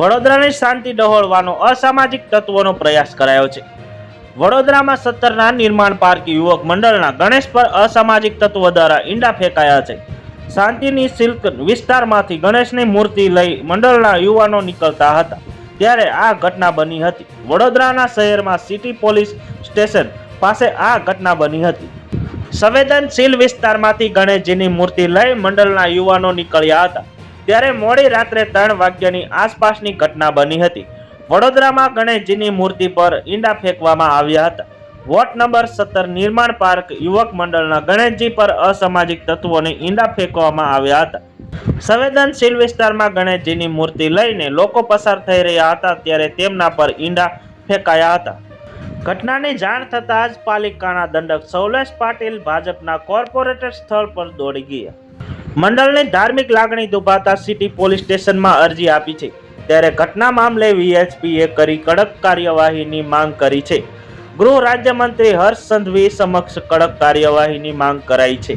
વડોદરાની શાંતિ ડહોળવાનો અસામાજિક તત્વોનો પ્રયાસ કરાયો છે. વડોદરામાં સત્તરના નિર્માણ પાર્ક યુવક મંડળના ગણેશ પર અસામાજિક તત્વો દ્વારા ઈંડા ફેંકાયા છે. શાંતિની સિલ્ક વિસ્તારમાંથી ગણેશની મૂર્તિ લઈ મંડળના યુવાનો નીકળતા હતા. ત્યારે આ ઘટના બની હતી. વડોદરાના શહેરમાં સિટી પોલીસ સ્ટેશન પાસે આ ઘટના બની હતી. સંવેદનશીલ વિસ્તારમાંથી ગણેશજીની મૂર્તિ લઈ મંડળના યુવાનો નીકળ્યા હતા. ત્યારે મોડી રાત્રે ત્રણ વાગ્યાની આસપાસની ઘટના બની હતી. વડોદરામાં ગણેશજીની મૂર્તિ પર ઈંડા ફેંકવામાં આવ્યા હતા. વોર્ડ નંબર સત્તર નિર્માણ પાર્ક યુવક મંડળના ગણેશજી પર અસામાજિક તત્વોને ઈંડા ફેંકવામાં આવ્યા હતા. સંવેદનશીલ વિસ્તારમાં ગણેશજીની મૂર્તિ લઈને લોકો પસાર થઈ રહ્યા હતા ત્યારે તેમના પર ઈંડા ફેંકાયા હતા. ઘટનાની જાણ થતાં જ પાલિકાના દંડક સૌલેશ પાટીલ ભાજપના કોર્પોરેટર સ્થળ પર દોડી ગયા. મંડળની ધાર્મિક લાગણી દુભાતા સિટી પોલીસ સ્ટેશનમાં અરજી આપી છે. ત્યારે ઘટના મામલે વીએચપીએ કરી કડક કાર્યવાહીની માંગ કરી છે. ગૃહ રાજ્યમંત્રી હર્ષ સંઘવી સમક્ષ કડક કાર્યવાહીની માંગ કરાઈ છે.